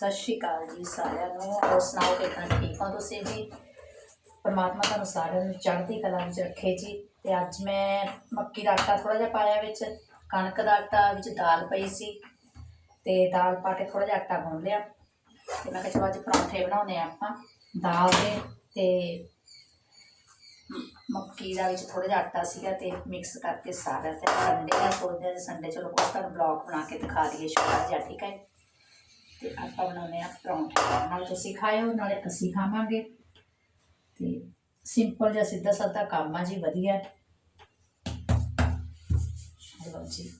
ਸਤਿ ਸ਼੍ਰੀ ਅਕਾਲ ਜੀ ਸਾਰਿਆਂ ਨੂੰ। ਹੋਰ ਸੁਣਾਓ, ਕਿਦਾਂ ਠੀਕ ਹੋ ਤੁਸੀਂ ਜੀ? ਪਰਮਾਤਮਾ ਤੁਹਾਨੂੰ ਸਾਰਿਆਂ ਨੂੰ ਚੜ੍ਹਦੀ ਕਲਾ ਵਿੱਚ ਰੱਖੇ ਜੀ। ਤੇ ਅੱਜ ਮੈਂ ਮੱਕੀ ਦਾ ਆਟਾ ਥੋੜਾ ਜਿਹਾ ਪਾਇਆ ਵਿੱਚ, ਕਣਕ ਦਾ ਆਟਾ ਵਿੱਚ ਦਾਲ ਪਈ ਸੀ। ਤੇ ਦਾਲ ਪਾ ਕੇ ਥੋੜਾ ਜਿਹਾ ਆਟਾ ਗੁੰਨ ਲਿਆ। ਤੇ ਮੈਂ ਕਿਹਾ ਚਲੋ ਅੱਜ ਪਰੌਂਠੇ ਬਣਾਉਣੇ ਆ ਆਪਾਂ, ਦਾਲ ਦੇ। ਤੇ ਮੱਕੀ ਦਾ ਵਿੱਚ ਥੋੜਾ ਜਿਹਾ ਆਟਾ ਸੀਗਾ ਤੇ ਮਿਕਸ ਕਰਕੇ ਸਾਰਾ ਤੇ ਸੰਡੇ ਆ, ਸੋਚਦੇ ਆ ਸੰਡੇ ਚਲੋ ਕੁਛ ਤੁਹਾਨੂੰ ਬਲੌਗ ਬਣਾ ਕੇ ਦਿਖਾ ਦਈਏ ਛੋਟਾ ਜਿਹਾ ਠੀਕ ਹੈ। ਤੇ ਆਪਾਂ ਬਣਾਉਂਦੇ ਆ ਪਰੌਂਠੇ। ਨਾਲ ਤੁਸੀਂ ਖਾਇਓ, ਨਾਲੇ ਅਸੀਂ ਖਾਵਾਂਗੇ। ਤੇ ਸਿੰਪਲ ਜਿਹਾ ਸਿੱਧਾ ਸਾਦਾ ਕੰਮ ਆ ਜੀ, ਵਧੀਆ। ਚਲੋ ਜੀ।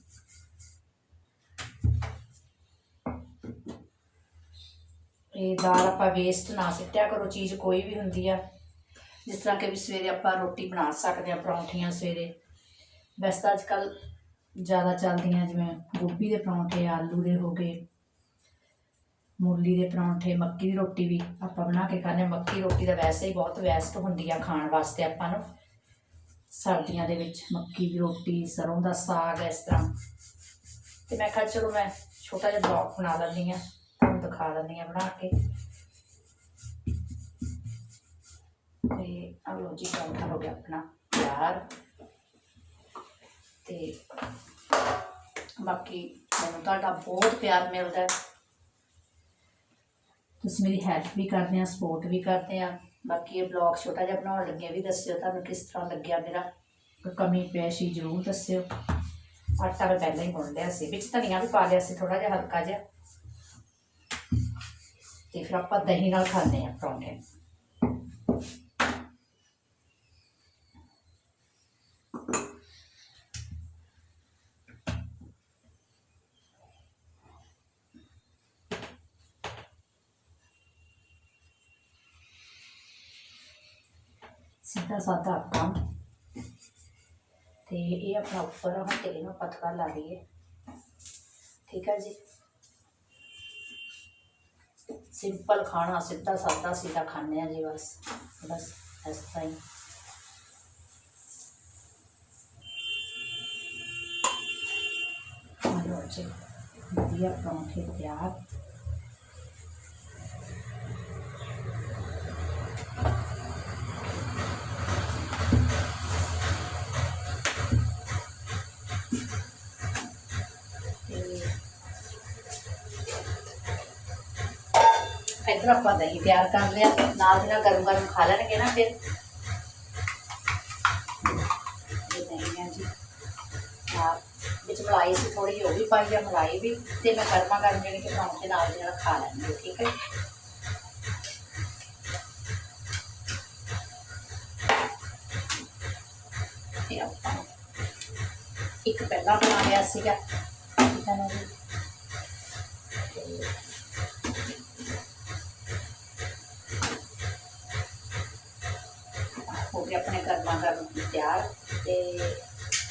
ਇਹ ਦਾਲ ਆਪਾਂ ਵੇਸਟ ਨਾ ਸਿੱਟਿਆ ਕਰੋ, ਚੀਜ਼ ਕੋਈ ਵੀ ਹੁੰਦੀ ਆ। ਜਿਸ ਤਰ੍ਹਾਂ ਕਿ ਵੀ ਸਵੇਰੇ ਆਪਾਂ ਰੋਟੀ ਬਣਾ ਸਕਦੇ ਆ ਪਰੌਂਠੀਆਂ ਸਵੇਰੇ। ਵੈਸੇ ਤਾਂ ਅੱਜ ਕੱਲ ਜ਼ਿਆਦਾ ਚੱਲਦੀਆਂ ਜਿਵੇਂ ਗੋਭੀ ਦੇ ਪਰੌਂਠੇ, ਆਲੂ ਦੇ ਹੋ ਗਏ। ਮੂਲੀ ਦੇ ਪਰੌਂਠੇ, ਮੱਕੀ ਦੀ ਰੋਟੀ ਵੀ ਆਪਾਂ ਬਣਾ ਕੇ ਖਾਂਦੇ ਹਾਂ। ਮੱਕੀ ਰੋਟੀ ਤਾਂ ਵੈਸੇ ਹੀ ਬਹੁਤ ਵੈਸਟ ਹੁੰਦੀ ਆ ਖਾਣ ਵਾਸਤੇ ਆਪਾਂ ਨੂੰ। ਸਰਦੀਆਂ ਦੇ ਵਿੱਚ ਮੱਕੀ ਦੀ ਰੋਟੀ, ਸਰੋਂ ਦਾ ਸਾਗ ਇਸ ਤਰ੍ਹਾਂ। ਤੇ ਮੈਂ ਕਿਹਾ ਚਲੋ ਮੈਂ ਛੋਟਾ ਜਿਹਾ ਬਲੌਗ ਬਣਾ ਲੈਂਦੀ ਆ ਤੁਹਾਨੂੰ ਦਿਖਾ ਦਿੰਦੀ ਆ ਬਣਾ ਕੇ। ਤੇ ਆ ਲੋ ਜੀ, ਪਰੌਂਠਾ ਹੋ ਗਿਆ ਆਪਣਾ ਤਿਆਰ। ਤੇ ਬਾਕੀ ਮੈਨੂੰ ਤੁਹਾਡਾ ਬਹੁਤ ਪਿਆਰ ਮਿਲਦਾ ਹੈ। ਤੁਸੀਂ ਮੇਰੀ ਹੈਲਪ ਵੀ ਕਰਦੇ ਆ ਸਪੋਰਟ ਵੀ ਕਰਦੇ ਆ। ਬਾਕੀ ਇਹ ਬਲੌਗ ਛੋਟਾ ਜਿਹਾ ਬਣਾਉਣ ਲੱਗੇ ਵੀ ਦੱਸਿਓ ਤੁਹਾਨੂੰ ਕਿਸ ਤਰ੍ਹਾਂ ਲੱਗਿਆ ਮੇਰਾ। ਕੋਈ ਕਮੀ ਪੇਸ਼ੀ ਜ਼ਰੂਰ ਦੱਸਿਓ। ਆਟਾ ਮੈਂ ਪਹਿਲਾਂ ਹੀ ਗੁੰਨ ਲਿਆ ਸੀ। ਵਿੱਚ ਧਨੀਆ ਵੀ ਪਾ ਲਿਆ ਸੀ ਥੋੜਾ ਜਿਹਾ ਹਲਕਾ ਜਿਹਾ। ਤੇ ਫਿਰ ਆਪਾਂ ਦਹੀਂ ਨਾਲ ਖਾਂਦੇ ਆ ਪਰੌਂਠੇ। ਸਿੱਧਾ ਸਾਦਾ ਆਟਾ ਤੇ ਇਹ ਆਪਣਾ ਉੱਪਰ ਆ, ਹੁਣ ਤੇ ਇਹਨੂੰ ਆਪਾਂ ਥੋੜ੍ਹਾ ਲਾ ਲਈਏ। ਠੀਕ ਹੈ ਜੀ? ਸਿੰਪਲ ਖਾਣਾ ਸਿੱਧਾ ਸਾਦਾ ਸਿੱਧਾ ਖਾਣੇ ਆ ਜੀ ਬਸ। ਬਸ, ਇਸ ਤਰ੍ਹਾਂ ਹੀ। ਆਲੋ ਜੀ, ਵਧੀਆ ਪਰੌਂਠੇ ਤਿਆਰ। ਇੱਧਰ ਆਪਾਂ ਦਹੀਂ ਤਿਆਰ ਕਰ ਲਿਆ, ਨਾਲ ਦੀ ਨਾਲ ਗਰਮ ਗਰਮ ਖਾ ਲੈਣਗੇ ਨਾ ਫਿਰ। ਵਿੱਚ ਮਲਾਈ ਸੀ ਥੋੜੀ ਜਿਹੀ, ਉਹ ਵੀ ਪਾਈ ਆ, ਮਲਾਈ ਵੀ, ਤੇ ਮੈਂ ਗਰਮਾ ਗਰਮ ਜਿਹੜੀ ਕਿ ਪਰੌਂਠੇ ਨਾਲ ਦੀ ਨਾਲ ਖਾ ਲੈਣਗੇ ਠੀਕ ਹੈ? ਤੇ ਆਪਾਂ ਇੱਕ ਪਹਿਲਾਂ ਬਣਾ ਲਿਆ ਸੀਗਾ। ਠੀਕ ਹੈ ਨਾ ਜੀ? ਤੇ ਆਪਣੇ ਗਰਮਾ ਗਰਮ ਤਿਆਰ ਤੇ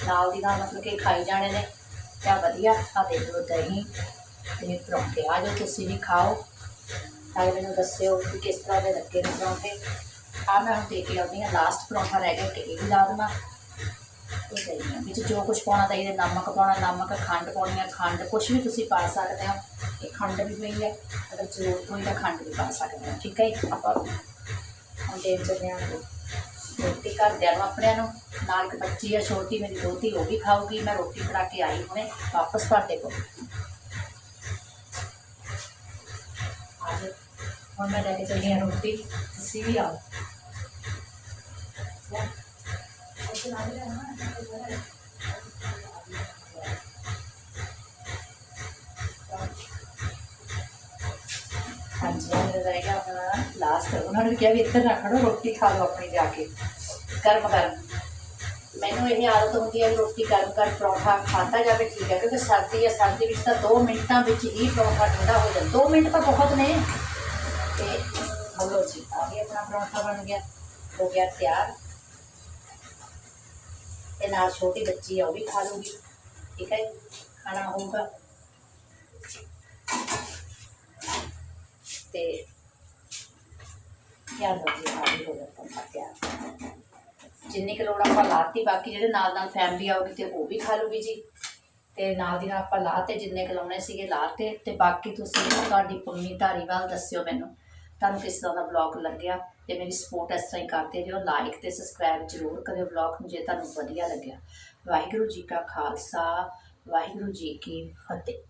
ਨਾਲ ਦੀ ਨਾਲ ਮਤਲਬ ਕਿ ਖਾਈ ਜਾਣੇ ਨੇ। ਤਾਂ ਵਧੀਆ ਆ ਦੇਖ ਲਓ ਦਹੀਂ ਤੇ ਪਰੌਂਠੇ ਆ ਜਾਓ, ਤੁਸੀਂ ਵੀ ਖਾਓ। ਨਾਲੇ ਮੈਨੂੰ ਦੱਸਿਓ ਕਿ ਕਿਸ ਤਰ੍ਹਾਂ ਦੇ ਲੱਗੇ ਨੇ ਪਰੌਂਠੇ। ਆ ਮੈਂ ਹੁਣ ਦੇ ਕੇ ਆਉਂਦੀ ਹਾਂ ਲਾਸਟ ਪਰੌਂਠਾ ਰਹਿ ਗਿਆ ਕਿ ਇਹ ਵੀ ਲਾ ਦੇਵਾਂ। ਇਹ ਦਹੀਂ ਆ। ਵਿੱਚ ਜੋ ਕੁਝ ਪਾਉਣਾ ਦਹੀਂ ਦੇ ਨਮਕ ਪਾਉਣਾ, ਨਮਕ, ਖੰਡ ਪਾਉਣੀ ਹੈ ਖੰਡ ਕੁਝ ਵੀ ਤੁਸੀਂ ਪਾ ਸਕਦੇ ਹੋ। ਇਹ ਖੰਡ ਵੀ ਪਈ ਹੈ ਅਗਰ ਜ਼ਰੂਰਤ ਹੋਈ ਤਾਂ ਖੰਡ ਵੀ ਪਾ ਸਕਦੇ ਹੋ, ਠੀਕ ਹੈ ਜੀ? ਆਪਾਂ ਹੁਣ ਦੇ ਚੱਲੇ ਹਾਂ। ਰੋਟੀ ਘਰਦਿਆਂ ਨੂੰ ਆਪਣਿਆਂ ਨੂੰ ਨਾਲ ਇੱਕ ਬੱਚੀ ਆ ਛੋਟੀ ਮੇਰੀ ਦੋਤੀ ਉਹ ਵੀ ਖਾਊਗੀ ਮੈਂ ਰੋਟੀ ਬਣਾ ਕੇ ਆਈ ਹੁਣੇ ਵਾਪਸ ਤੁਹਾਡੇ ਕੋਲ ਅੱਜ ਹੁਣ ਮੈਂ ਲੈ ਕੇ ਚੱਲੀ ਹਾਂ ਰੋਟੀ ਤੁਸੀਂ ਵੀ ਆਓ ਹਾਂਜੀ ਇਹ ਰਹੇਗਾ ਆਪਣਾ ਲਾਸਟ ਉਹਨਾਂ ਨੇ ਕਿਹਾ ਵੀ ਇੱਧਰ ਰੱਖ ਲਓ ਰੋਟੀ ਖਾ ਲਓ ਆਪਣੀ ਜਾ ਕੇ। ਗਰਮ ਗਰਮ। ਮੈਨੂੰ ਇਹ ਆਦਤ ਹੁੰਦੀ ਹੈ ਰੋਟੀ ਗਰਮ ਕਰ ਪਰੌਂਠਾ ਖਾਧਾ ਜਾਵੇ, ਠੀਕ ਹੈ, ਕਿਉਂਕਿ ਸਰਦੀ ਹੈ, ਸਰਦੀ ਵਿੱਚ ਤਾਂ 2 ਮਿੰਟਾਂ ਵਿੱਚ ਹੀ ਪਰੌਂਠਾ ਠੰਡਾ ਹੋ ਜਾਂਦਾ। 2 ਮਿੰਟ ਤਾਂ ਬਹੁਤ ਨੇ। ਤੇ ਹਲੋ ਜੀ, ਆ ਗਿਆ ਆਪਣਾ ਪਰੌਂਠਾ ਬਣ ਗਿਆ, ਹੋ ਗਿਆ ਤਿਆਰ। ਤੇ ਨਾਲ ਛੋਟੀ ਬੱਚੀ ਆ, ਉਹ ਵੀ ਖਾ ਲੂਗੀ। ਠੀਕ ਹੈ ਖਾਣਾ ਹੋਊਗਾ। ਤੇ ਯਾਰ ਬੱਚੇ ਖਾਲੀ ਹੋ ਜਾਂਦਾ ਤਾਂ ਤਿਆਰ ਜਿੰਨੀ ਕੁ ਲੋੜ ਆਪਾਂ ਲਾਤੀ, ਬਾਕੀ ਜਿਹੜੇ ਨਾਲ ਨਾਲ ਫੈਮਿਲੀ ਆਉਗੀ ਤੇ ਉਹ ਵੀ ਖਾ ਲੂਗੀ ਜੀ। ਤੇ ਨਾਲ ਦੀ ਨਾਲ ਆਪਾਂ ਲਾਤੇ, ਜਿੰਨੇ ਕੁ ਲਾਉਣੇ ਸੀਗੇ ਲਾਤੇ, ਤੇ ਬਾਕੀ ਤੁਸੀਂ ਤੁਹਾਡੀ ਪੰਮੀ ਧਾਰੀਵਾਲ ਦੱਸਿਓ ਮੈਨੂੰ। ਤੁਹਾਨੂੰ ਕਿਸ ਤਰ੍ਹਾਂ ਦਾ ਵਲੌਗ ਲੱਗਿਆ? ਤੇ ਮੇਰੀ ਸਪੋਰਟ ਇਸ ਤਰ੍ਹਾਂ ਹੀ ਕਰਦੇ ਰਹੋ ਲਾਈਕ ਤੇ ਸਬਸਕ੍ਰਾਈਬ ਜ਼ਰੂਰ ਕਰਿਓ ਵਲੌਗ ਨੂੰ ਜੇ ਤੁਹਾਨੂੰ ਵਧੀਆ ਲੱਗਿਆ। ਵਾਹਿਗੁਰੂ ਜੀ ਕਾ ਖਾਲਸਾ, ਵਾਹਿਗੁਰੂ ਜੀ ਕੀ ਫਤਿਹ।